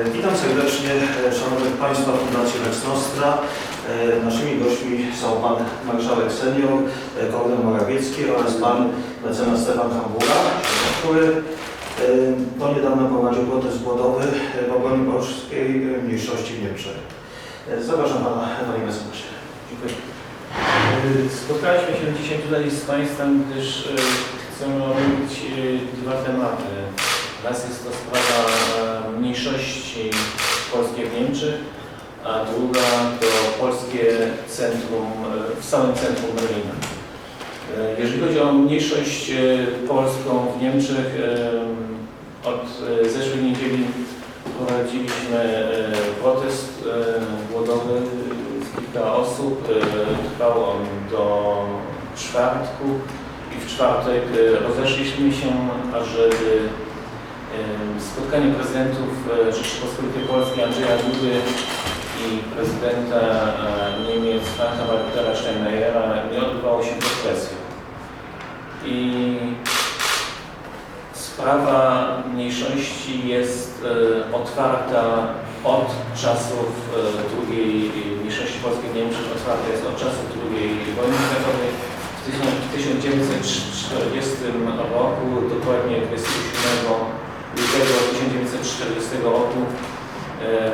E, Witam serdecznie e, Szanownych Państwa Fundacji Lex Nostra. E, Naszymi gośćmi są Pan Marszałek Senior, Kornel Morawiecki oraz Pan mecenas Stefan Hambura, który do niedawna prowadził protest głodowy w obronie polskiej mniejszości w Niemczech. Zapraszam Pana, Panie mecenasie. Dziękuję. Spotkaliśmy się dzisiaj tutaj z Państwem, gdyż chcemy omówić dwa tematy. Raz jest to sprawa e, mniejszości polskiej w Niemczech, a druga to polskie centrum, e, w samym centrum Berlina. E, Jeżeli chodzi o mniejszość polską w Niemczech, od zeszłej niedzieli prowadziliśmy protest głodowy z kilka osób. Trwał on do czwartku i w czwartek rozeszliśmy się, ażeby spotkanie prezydentów e, Rzeczypospolitej Polskiej Andrzeja Dudy i prezydenta e, Niemiec Franka Waltera Steinmeiera nie odbywało się pod presją. I sprawa mniejszości jest e, otwarta od czasów II mniejszości polskiej Niemczech, otwarta jest od czasów II wojny światowej. W 1940 roku, dokładnie 27 lutego 1940 roku, e,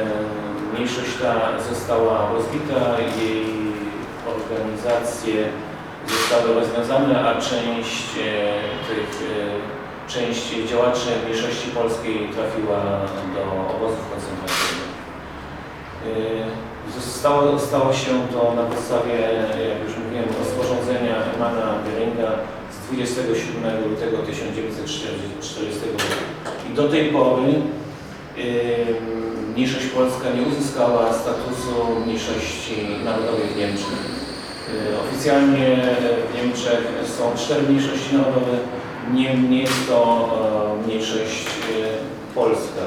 mniejszość ta została rozbita, jej organizacje zostały rozwiązane, a część e, tych e, część działaczy mniejszości polskiej trafiła do obozów koncentracyjnych. Zostało, stało się to na podstawie, jak już mówiłem, rozporządzenia Hermana Göringa z 27 lutego 1940 roku. I do tej pory mniejszość polska nie uzyskała statusu mniejszości narodowej w Niemczech. Yy, Oficjalnie w Niemczech są cztery mniejszości narodowe, nie, nie jest to e, mniejszość e, polska.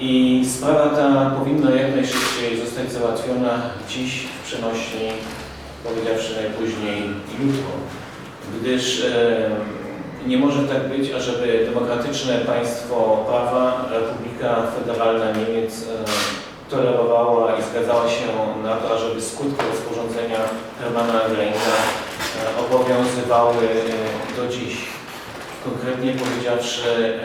I sprawa ta powinna jak najszybciej zostać załatwiona dziś w przenośni, powiedziawszy najpóźniej jutro. Gdyż e, nie może tak być, ażeby demokratyczne państwo prawa, Republika Federalna Niemiec e, tolerowała i zgadzała się na to, ażeby skutki rozporządzenia Hermana Göringa e, obowiązywały e, do dziś. Konkretnie powiedziawszy,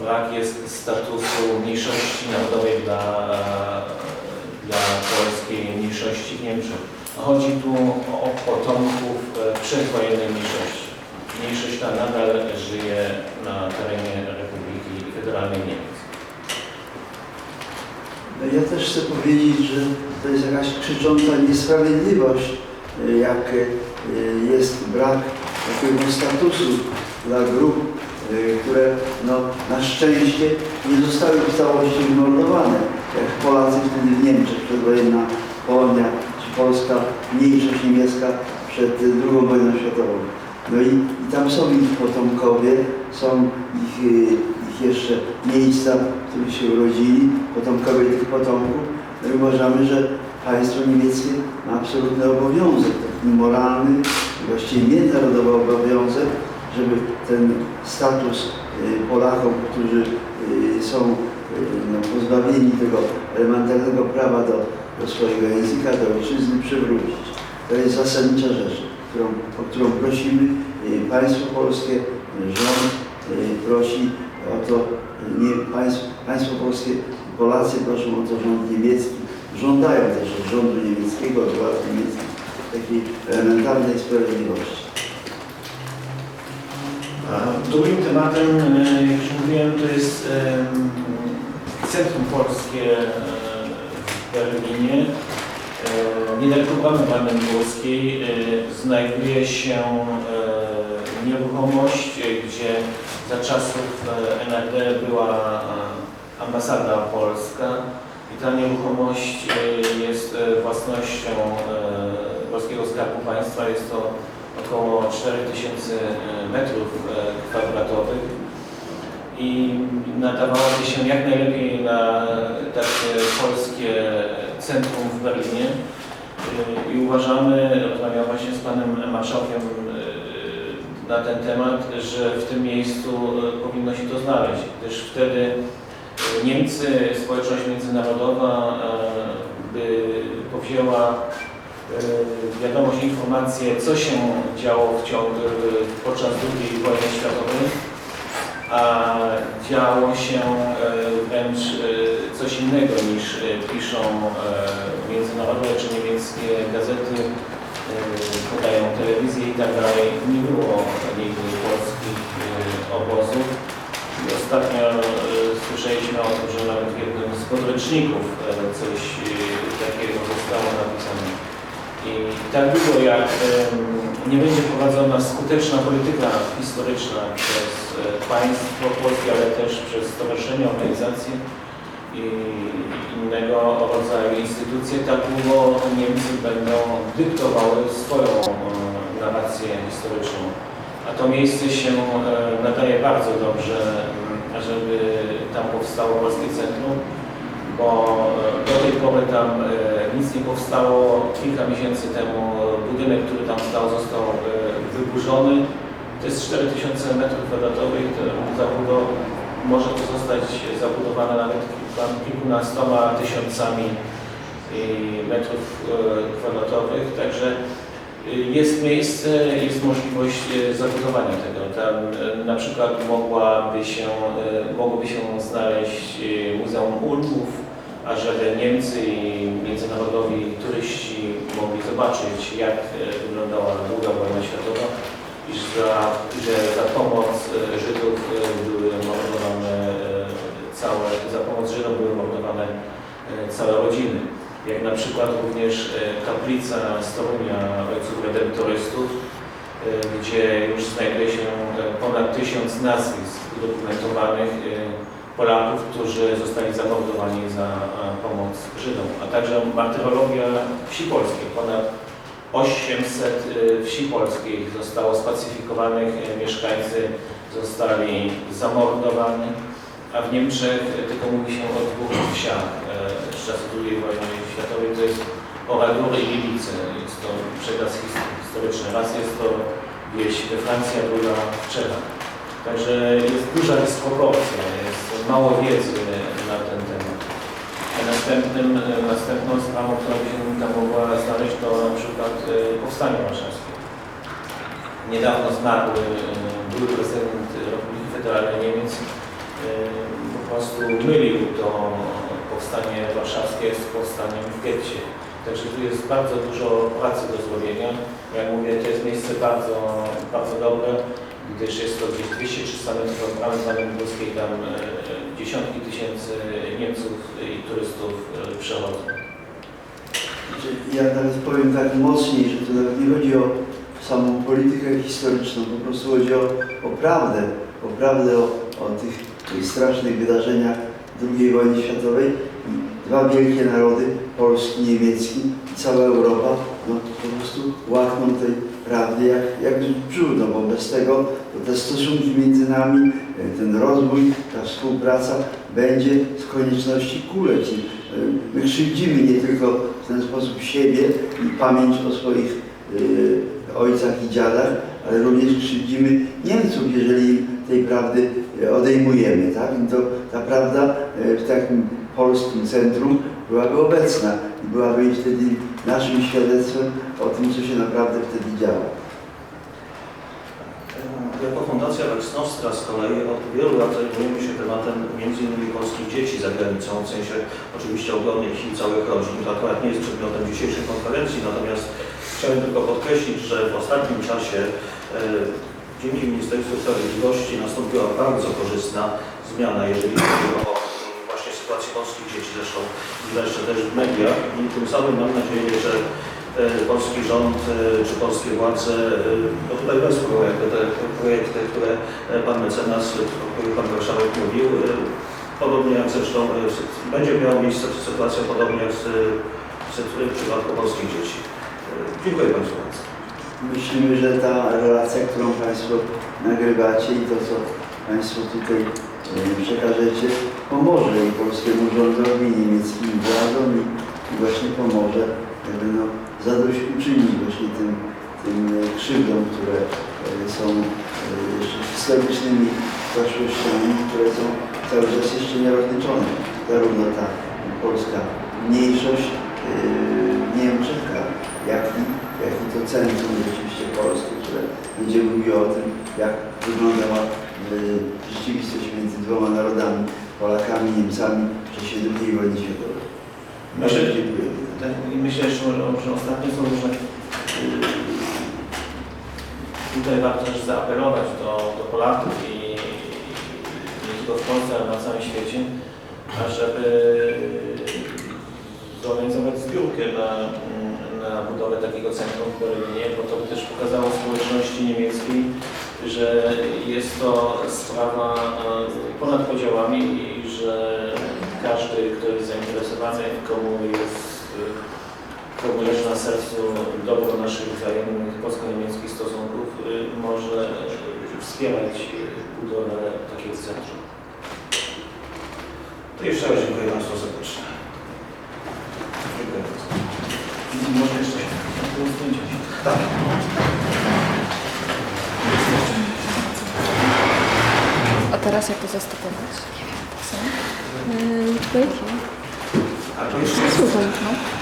brak jest statusu mniejszości narodowej dla, dla polskiej mniejszości w Niemczech. Chodzi tu o potomków przedwojennej mniejszości. Mniejszość ta nadal żyje na terenie Republiki Federalnej Niemiec. No ja też chcę powiedzieć, że to jest jakaś krzycząca niesprawiedliwość, jak y, jest brak takiego statusu dla grup, y, które no, na szczęście nie zostały w całości wymordowane, jak Polacy wtedy w Niemczech, przedwojenna Polonia czy polska mniejszość niemiecka przed II wojną światową. No i, i tam są ich potomkowie, są ich, y, ich jeszcze miejsca, w których się urodzili, potomkowie tych potomków. No i uważamy, że państwo niemieckie ma absolutny obowiązek, taki moralny, właściwie międzynarodowy obowiązek, żeby ten status y, Polakom, którzy y, są no, pozbawieni tego elementarnego prawa do, do swojego języka, do ojczyzny przywrócić. To jest zasadnicza rzecz, którą, o którą prosimy. Y, Państwo polskie, y, rząd y, prosi o to, nie, państwo, państwo polskie, Polacy proszą o to rząd niemiecki, żądają też od rządu niemieckiego, od władz niemieckich takiej elementarnej sprawiedliwości. Drugim tematem, e, jak już mówiłem, to jest Centrum Polskie e, w Berlinie. E, Niedaleko bramy brandenburskiej e, znajduje się e, nieruchomość, gdzie za czasów e, NRD była ambasada polska i ta nieruchomość jest własnością Polskiego Skarbu Państwa. Jest to około 4000 metrów kwadratowych i nadawałoby się jak najlepiej na takie polskie centrum w Berlinie i uważamy, rozmawiam właśnie z panem marszałkiem e, na ten temat, że w tym miejscu e, powinno się to znaleźć, gdyż wtedy Niemcy, społeczność międzynarodowa e, by powzięła e, wiadomość, informację, co się działo w ciągu, podczas II wojny światowej, a działo się e, wręcz e, coś innego niż e, piszą e, międzynarodowe czy niemieckie gazety, e, podają telewizję i tak dalej. Nie było nigdy polskich obozów. Ostatnio słyszeliśmy o tym, że nawet w jednym z podręczników coś takiego zostało napisane. I tak długo jak nie będzie prowadzona skuteczna polityka historyczna przez państwo polskie, ale też przez stowarzyszenia, organizacje innego rodzaju instytucje, tak długo Niemcy będą dyktowały swoją e, narrację historyczną. A to miejsce się e, nadaje bardzo dobrze, m, żeby tam powstało Polskie Centrum, bo e, do tej pory tam nic nie powstało. Kilka miesięcy temu budynek, który tam stał, został wyburzony. To jest 4000 metrów kwadratowych. Może to zostać zabudowane nawet kilkunastoma tysiącami e, metrów e, kwadratowych. Także e, jest miejsce, jest możliwość zabudowania tego. Tam na przykład mogłaby się, mogłoby się znaleźć Muzeum Ulmów, ażeby Niemcy i międzynarodowi turyści mogli zobaczyć, jak wyglądała druga wojna światowa i że za, że za pomoc e, przykład również e, kaplica Storunia Ojców Redemptorystów, e, gdzie już znajduje się e, ponad tysiąc nazwisk udokumentowanych Polaków, którzy zostali zamordowani za pomoc Żydom, a także martyrologia wsi polskiej. Ponad 800 e, wsi polskich zostało spacyfikowanych, mieszkańcy zostali zamordowani, a w Niemczech tylko mówi się o dwóch wsiach z czasów II wojny światowej, to jest Oradour i Libice. Jest to przekaz his- historyczny. Raz jest to wieś we Francji, a druga w Czechach. Także jest duża dysproporcja, jest mało wiedzy na ten temat. Następnym, następną sprawą, która by się tam mogła znaleźć, to na przykład e, powstanie warszawskie. Niedawno zmarły e, były prezydent Republiki Federalnej Niemiec e, po prostu mylił to powstanie warszawskie z powstaniem w getcie. Także tu jest bardzo dużo pracy do zrobienia. Jak mówię, to jest miejsce bardzo, bardzo dobre gdyż jest to gdzieś 200-300 metrów od bramy Zanenburskiej, tam e, dziesiątki tysięcy Niemców i turystów e, przechodzą. Znaczy, Ja nawet powiem tak mocniej, że to nawet nie chodzi o samą politykę historyczną, po prostu chodzi o, o prawdę, o prawdę o, o tych, tych strasznych wydarzeniach II wojny światowej dwa wielkie narody, polski, niemiecki i cała Europa, no po prostu łakną tej prawdy jak, jak brzuch, no bo bez tego to te stosunki między nami, e, ten rozwój, ta współpraca będzie z konieczności kuleć. E, My krzywdzimy nie tylko w ten sposób siebie i pamięć o swoich e, ojcach i dziadach, ale również krzywdzimy Niemców, jeżeli tej prawdy odejmujemy. Tak? I to ta prawda w takim polskim centrum byłaby obecna i byłaby wtedy naszym świadectwem o tym, co się naprawdę wtedy działo. Jako Fundacja Lex z kolei od wielu lat zajmujemy się tematem innymi polskich dzieci za granicą, w sensie oczywiście ogromnych i całych rodzin. To akurat nie jest przedmiotem dzisiejszej konferencji, natomiast chciałem tylko podkreślić, że w ostatnim czasie e, dzięki Ministerstwu Sprawiedliwości nastąpiła bardzo korzystna zmiana, jeżeli chodzi o polskich dzieci, zresztą to też w mediach i tym samym mam nadzieję, że e, polski rząd e, czy polskie władze no tutaj wesprą jakby te projekty, które pan mecenas, o których pan marszałek mówił, podobnie jak zresztą będzie miała miejsce sytuacja podobnie jak z, w przypadku polskich dzieci. Dziękuję Państwu bardzo. Myślimy, że ta relacja, którą Państwo nagrywacie i to, co Państwo tutaj przekażecie, pomoże i polskiemu rządowi, niemieckim władzom i, i właśnie pomoże jakby no, zadośćuczynić właśnie tym, tym e, krzywdom, które e, są e, jeszcze historycznymi zaszłościami, które są cały czas jeszcze nierozliczone. Zarówno ta polska mniejszość w Niemczech, jak i, jak i to centrum rzeczywiście polskie, które będzie mówiło o tym, jak wyglądała rzeczywistość między dwoma narodami, Polakami Niemcami w czasie II wojny światowej. Myślę. Tak, I myślę, że, że ostatnio są różne. yy, Tutaj warto też zaapelować do, do Polaków i nie tylko w Polsce, ale na całym świecie, ażeby zorganizować zbiórkę na, na budowę takiego centrum w Berlinie, bo to by też pokazało społeczności niemieckiej, że jest to sprawa e, ponad podziałami i że każdy, kto jest zainteresowany, komu jest e, komu leży na sercu dobro naszych wzajemnych polsko-niemieckich stosunków, y, może wspierać budowę takiego centrum. To jeszcze raz dziękuję Państwu serdecznie. Dziękuję bardzo. Może jeszcze się. Tak. Teraz jak to zastopować? Co? Yy, Wait. A to jeszcze jest Słucham, no.